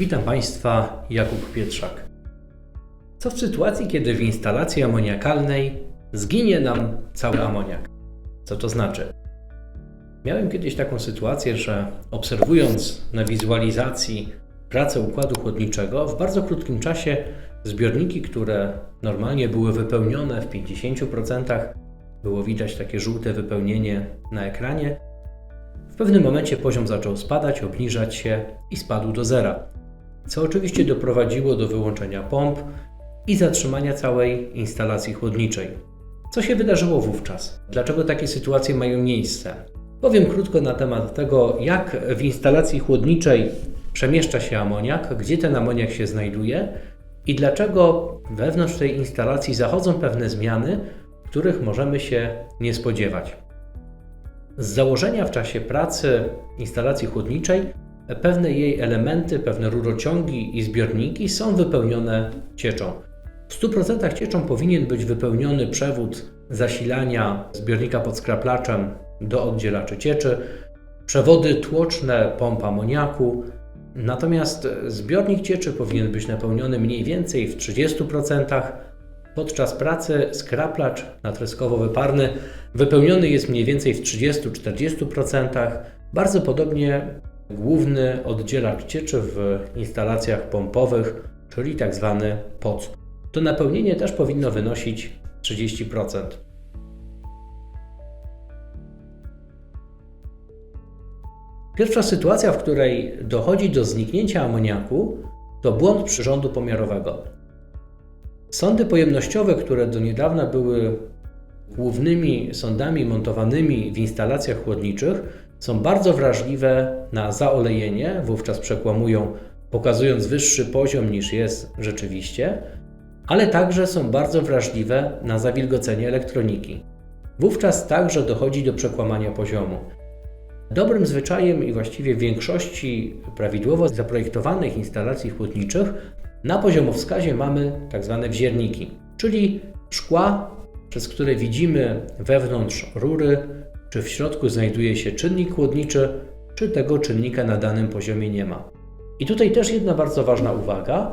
Witam Państwa, Jakub Pietrzak. Co w sytuacji, kiedy w instalacji amoniakalnej zginie nam cały amoniak? Co to znaczy? Miałem kiedyś taką sytuację, że obserwując na wizualizacji pracę układu chłodniczego, w bardzo krótkim czasie zbiorniki, które normalnie były wypełnione w 50%, było widać takie żółte wypełnienie na ekranie, w pewnym momencie poziom zaczął spadać, obniżać się i spadł do zera, co oczywiście doprowadziło do wyłączenia pomp i zatrzymania całej instalacji chłodniczej. Co się wydarzyło wówczas? Dlaczego takie sytuacje mają miejsce? Powiem krótko na temat tego, jak w instalacji chłodniczej przemieszcza się amoniak, gdzie ten amoniak się znajduje i dlaczego wewnątrz tej instalacji zachodzą pewne zmiany, których możemy się nie spodziewać. Z założenia w czasie pracy instalacji chłodniczej pewne jej elementy, pewne rurociągi i zbiorniki są wypełnione cieczą. W 100% cieczą powinien być wypełniony przewód zasilania zbiornika pod skraplaczem do oddzielaczy cieczy, przewody tłoczne pomp amoniaku, natomiast zbiornik cieczy powinien być napełniony mniej więcej w 30%, Podczas pracy skraplacz natryskowo-wyparny wypełniony jest mniej więcej w 30-40%. Bardzo podobnie główny oddzielacz cieczy w instalacjach pompowych, czyli tak zwany POC. To napełnienie też powinno wynosić 30%. Pierwsza sytuacja, w której dochodzi do zniknięcia amoniaku, to błąd przyrządu pomiarowego. Sądy pojemnościowe, które do niedawna były głównymi sądami montowanymi w instalacjach chłodniczych, są bardzo wrażliwe na zaolejenie, wówczas przekłamują, pokazując wyższy poziom niż jest rzeczywiście, ale także są bardzo wrażliwe na zawilgocenie elektroniki. Wówczas także dochodzi do przekłamania poziomu. Dobrym zwyczajem i właściwie w większości prawidłowo zaprojektowanych instalacji chłodniczych na poziomowskazie mamy tak zwane wzierniki, czyli szkła, przez które widzimy wewnątrz rury, czy w środku znajduje się czynnik chłodniczy, czy tego czynnika na danym poziomie nie ma. I tutaj też jedna bardzo ważna uwaga.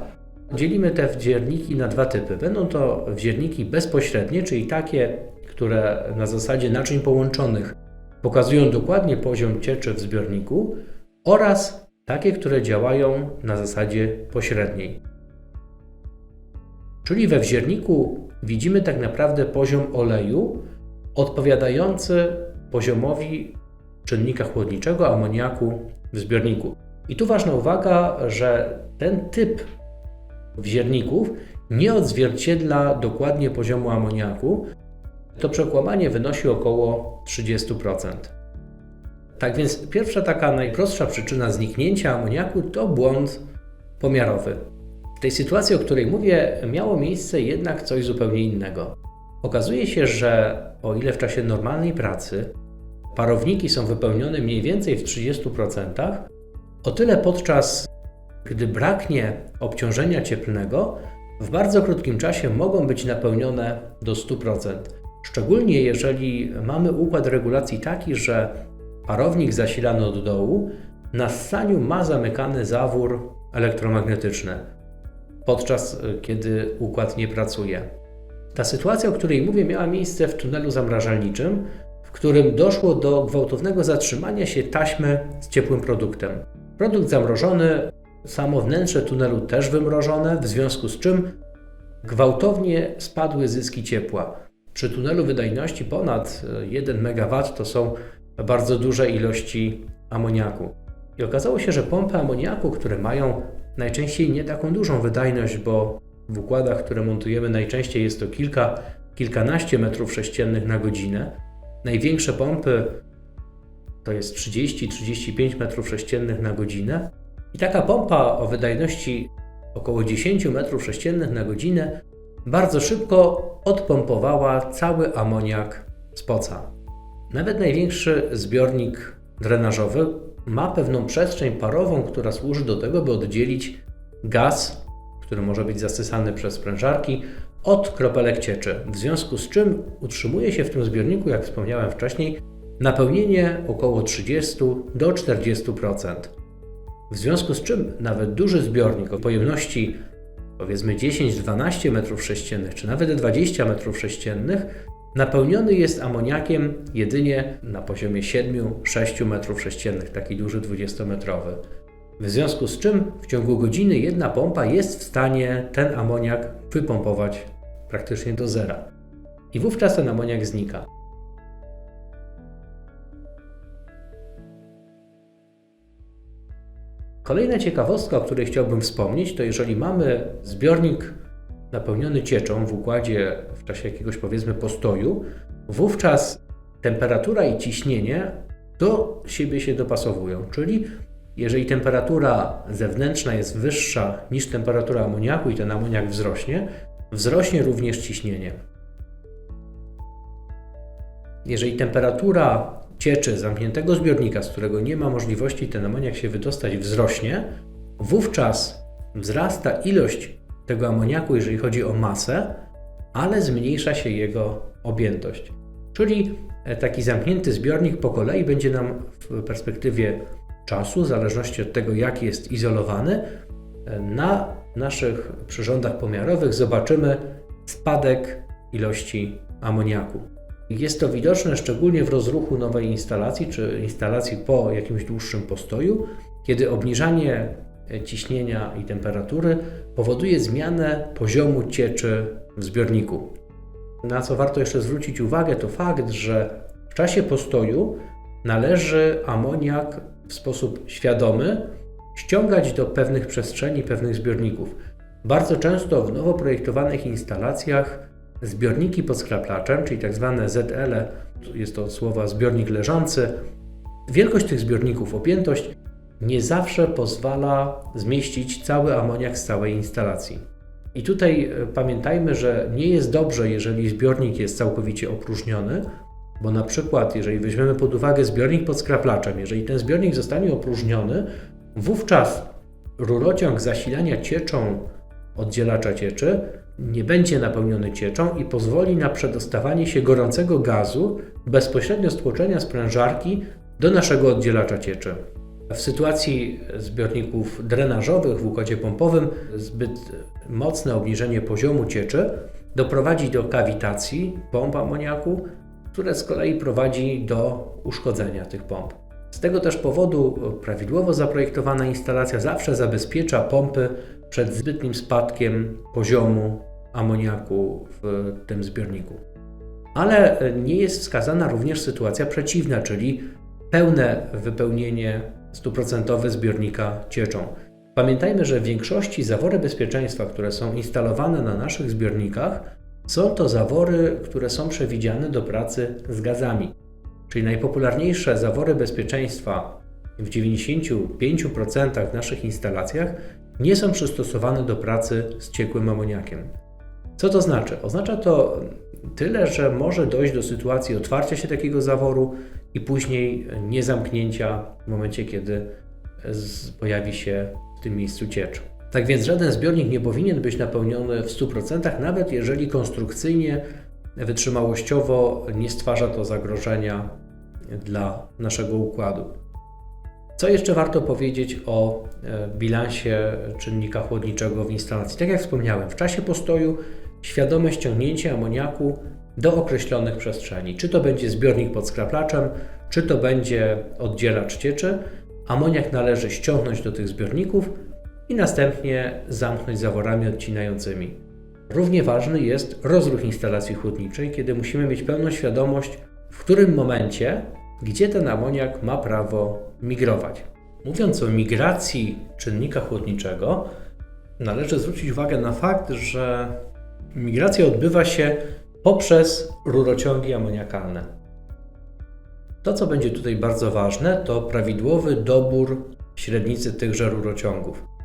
Dzielimy te wdzierniki na dwa typy. Będą to wdzierniki bezpośrednie, czyli takie, które na zasadzie naczyń połączonych pokazują dokładnie poziom cieczy w zbiorniku oraz takie, które działają na zasadzie pośredniej. Czyli we wzierniku widzimy tak naprawdę poziom oleju odpowiadający poziomowi czynnika chłodniczego amoniaku w zbiorniku. I tu ważna uwaga, że ten typ wzierników nie odzwierciedla dokładnie poziomu amoniaku. To przekłamanie wynosi około 30%. Tak więc pierwsza taka najprostsza przyczyna zniknięcia amoniaku to błąd pomiarowy. W tej sytuacji, o której mówię, miało miejsce jednak coś zupełnie innego. Okazuje się, że o ile w czasie normalnej pracy parowniki są wypełnione mniej więcej w 30%, o tyle podczas gdy braknie obciążenia cieplnego, w bardzo krótkim czasie mogą być napełnione do 100%. Szczególnie jeżeli mamy układ regulacji taki, że parownik zasilany od dołu na ssaniu ma zamykany zawór elektromagnetyczny podczas y, kiedy układ nie pracuje. Ta sytuacja, o której mówię, miała miejsce w tunelu zamrażalniczym, w którym doszło do gwałtownego zatrzymania się taśmy z ciepłym produktem. Produkt zamrożony, samo wnętrze tunelu też wymrożone, w związku z czym gwałtownie spadły zyski ciepła. Przy tunelu wydajności ponad 1 MW to są bardzo duże ilości amoniaku. I okazało się, że pompy amoniaku, które mają najczęściej nie taką dużą wydajność, bo w układach, które montujemy, najczęściej jest to kilka, kilkanaście metrów sześciennych na godzinę. Największe pompy to jest 30-35 metrów sześciennych na godzinę. I taka pompa o wydajności około 10 metrów sześciennych na godzinę bardzo szybko odpompowała cały amoniak z poca. Nawet największy zbiornik drenażowy ma pewną przestrzeń parową, która służy do tego, by oddzielić gaz, który może być zasysany przez sprężarki, od kropelek cieczy. W związku z czym utrzymuje się w tym zbiorniku, jak wspomniałem wcześniej, napełnienie około 30 do 40%. W związku z czym nawet duży zbiornik o pojemności powiedzmy 10-12 m3 czy nawet 20 m3 napełniony jest amoniakiem jedynie na poziomie 7-6 m3, taki duży 20-metrowy. W związku z czym w ciągu godziny jedna pompa jest w stanie ten amoniak wypompować praktycznie do zera. I wówczas ten amoniak znika. Kolejna ciekawostka, o której chciałbym wspomnieć, to jeżeli mamy zbiornik napełniony cieczą w układzie w czasie jakiegoś powiedzmy postoju, wówczas temperatura i ciśnienie do siebie się dopasowują. Czyli jeżeli temperatura zewnętrzna jest wyższa niż temperatura amoniaku i ten amoniak wzrośnie, wzrośnie również ciśnienie. Jeżeli temperatura cieczy zamkniętego zbiornika, z którego nie ma możliwości ten amoniak się wydostać, wzrośnie, wówczas wzrasta ilość tego amoniaku, jeżeli chodzi o masę, ale zmniejsza się jego objętość. Czyli e, taki zamknięty zbiornik po kolei będzie nam w perspektywie czasu, w zależności od tego, jak jest izolowany, na naszych przyrządach pomiarowych zobaczymy spadek ilości amoniaku. Jest to widoczne szczególnie w rozruchu nowej instalacji czy instalacji po jakimś dłuższym postoju, kiedy obniżanie ciśnienia i temperatury powoduje zmianę poziomu cieczy w zbiorniku. Na co warto jeszcze zwrócić uwagę, to fakt, że w czasie postoju należy amoniak w sposób świadomy ściągać do pewnych przestrzeni, pewnych zbiorników. Bardzo często w nowo projektowanych instalacjach zbiorniki pod skraplaczem, czyli tak zwane ZL, jest to od słowa zbiornik leżący, wielkość tych zbiorników, objętość nie zawsze pozwala zmieścić cały amoniak z całej instalacji. I tutaj e, pamiętajmy, że nie jest dobrze, jeżeli zbiornik jest całkowicie opróżniony, bo na przykład, jeżeli weźmiemy pod uwagę zbiornik pod skraplaczem, jeżeli ten zbiornik zostanie opróżniony, wówczas rurociąg zasilania cieczą oddzielacza cieczy nie będzie napełniony cieczą i pozwoli na przedostawanie się gorącego gazu bezpośrednio z tłoczenia sprężarki do naszego oddzielacza cieczy. W sytuacji zbiorników drenażowych w układzie pompowym zbyt mocne obniżenie poziomu cieczy doprowadzi do kawitacji pomp amoniaku, które z kolei prowadzi do uszkodzenia tych pomp. Z tego też powodu prawidłowo zaprojektowana instalacja zawsze zabezpiecza pompy przed zbytnim spadkiem poziomu amoniaku w tym zbiorniku. Ale nie jest wskazana również sytuacja przeciwna, czyli pełne wypełnienie stuprocentowe zbiornika cieczą. Pamiętajmy, że w większości zawory bezpieczeństwa, które są instalowane na naszych zbiornikach, są to zawory, które są przewidziane do pracy z gazami. Czyli najpopularniejsze zawory bezpieczeństwa w 95% w naszych instalacjach nie są przystosowane do pracy z ciekłym amoniakiem. Co to znaczy? Oznacza to tyle, że może dojść do sytuacji otwarcia się takiego zaworu i później niezamknięcia w momencie, kiedy pojawi się w tym miejscu ciecz. Tak więc żaden zbiornik nie powinien być napełniony w 100%, nawet jeżeli konstrukcyjnie, wytrzymałościowo nie stwarza to zagrożenia dla naszego układu. Co jeszcze warto powiedzieć o e, bilansie czynnika chłodniczego w instalacji? Tak jak wspomniałem, w czasie postoju świadome ściągnięcie amoniaku do określonych przestrzeni. Czy to będzie zbiornik pod skraplaczem, czy to będzie oddzielacz cieczy. Amoniak należy ściągnąć do tych zbiorników i następnie zamknąć zaworami odcinającymi. Równie ważny jest rozruch instalacji chłodniczej, kiedy musimy mieć pełną świadomość, w którym momencie, gdzie ten amoniak ma prawo migrować. Mówiąc o migracji czynnika chłodniczego, należy zwrócić uwagę na fakt, że migracja odbywa się poprzez rurociągi amoniakalne. To, co będzie tutaj bardzo ważne, to prawidłowy dobór średnicy tychże rurociągów.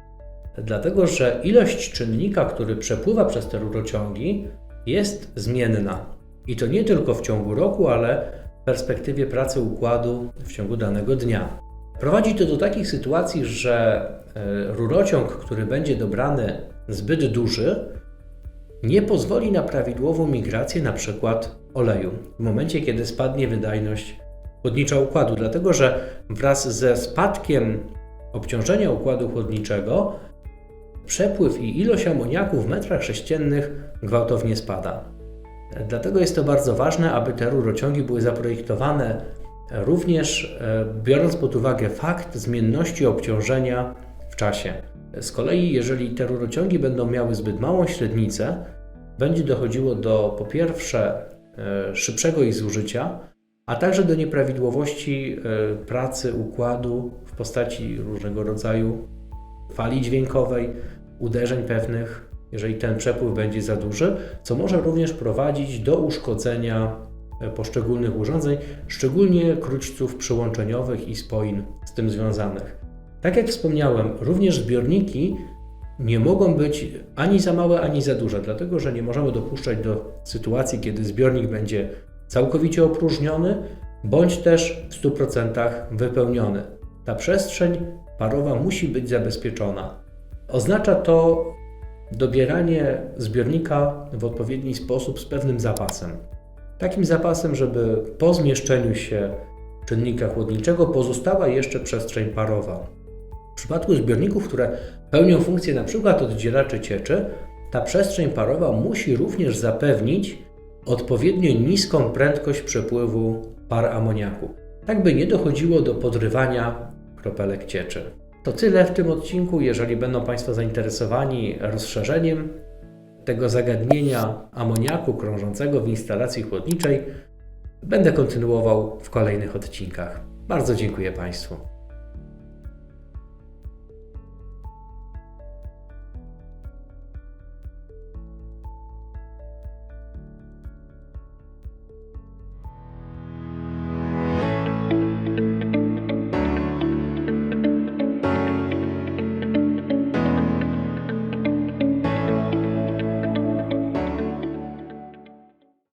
Dlatego, że ilość czynnika, który przepływa przez te rurociągi, jest zmienna. I to nie tylko w ciągu roku, ale w perspektywie pracy układu w ciągu danego dnia. Prowadzi to do takich sytuacji, że e, rurociąg, który będzie dobrany zbyt duży, nie pozwoli na prawidłową migrację na przykład oleju w momencie, kiedy spadnie wydajność chłodnicza układu, dlatego że wraz ze spadkiem obciążenia układu chłodniczego, przepływ i ilość amoniaku w metrach sześciennych gwałtownie spada. Dlatego jest to bardzo ważne, aby te rurociągi były zaprojektowane również e, biorąc pod uwagę fakt zmienności obciążenia w czasie. Z kolei, jeżeli te rurociągi będą miały zbyt małą średnicę, będzie dochodziło do po pierwsze e, szybszego ich zużycia, a także do nieprawidłowości e, pracy układu w postaci różnego rodzaju fali dźwiękowej, uderzeń pewnych, jeżeli ten przepływ będzie za duży, co może również prowadzić do uszkodzenia e, poszczególnych urządzeń, szczególnie krućców przyłączeniowych i spoin z tym związanych. Tak jak wspomniałem, również zbiorniki nie mogą być ani za małe, ani za duże, dlatego że nie możemy dopuszczać do sytuacji, kiedy zbiornik będzie całkowicie opróżniony, bądź też w 100% wypełniony. Ta przestrzeń parowa musi być zabezpieczona. Oznacza to dobieranie zbiornika w odpowiedni sposób z pewnym zapasem. Takim zapasem, żeby po zmieszczeniu się czynnika chłodniczego pozostała jeszcze przestrzeń parowa. W przypadku zbiorników, które pełnią funkcję np. oddzielaczy cieczy, ta przestrzeń parowa musi również zapewnić odpowiednio niską prędkość przepływu par amoniaku, tak by nie dochodziło do podrywania kropelek cieczy. To tyle w tym odcinku. Jeżeli będą Państwo zainteresowani rozszerzeniem tego zagadnienia amoniaku krążącego w instalacji chłodniczej, będę kontynuował w kolejnych odcinkach. Bardzo dziękuję Państwu.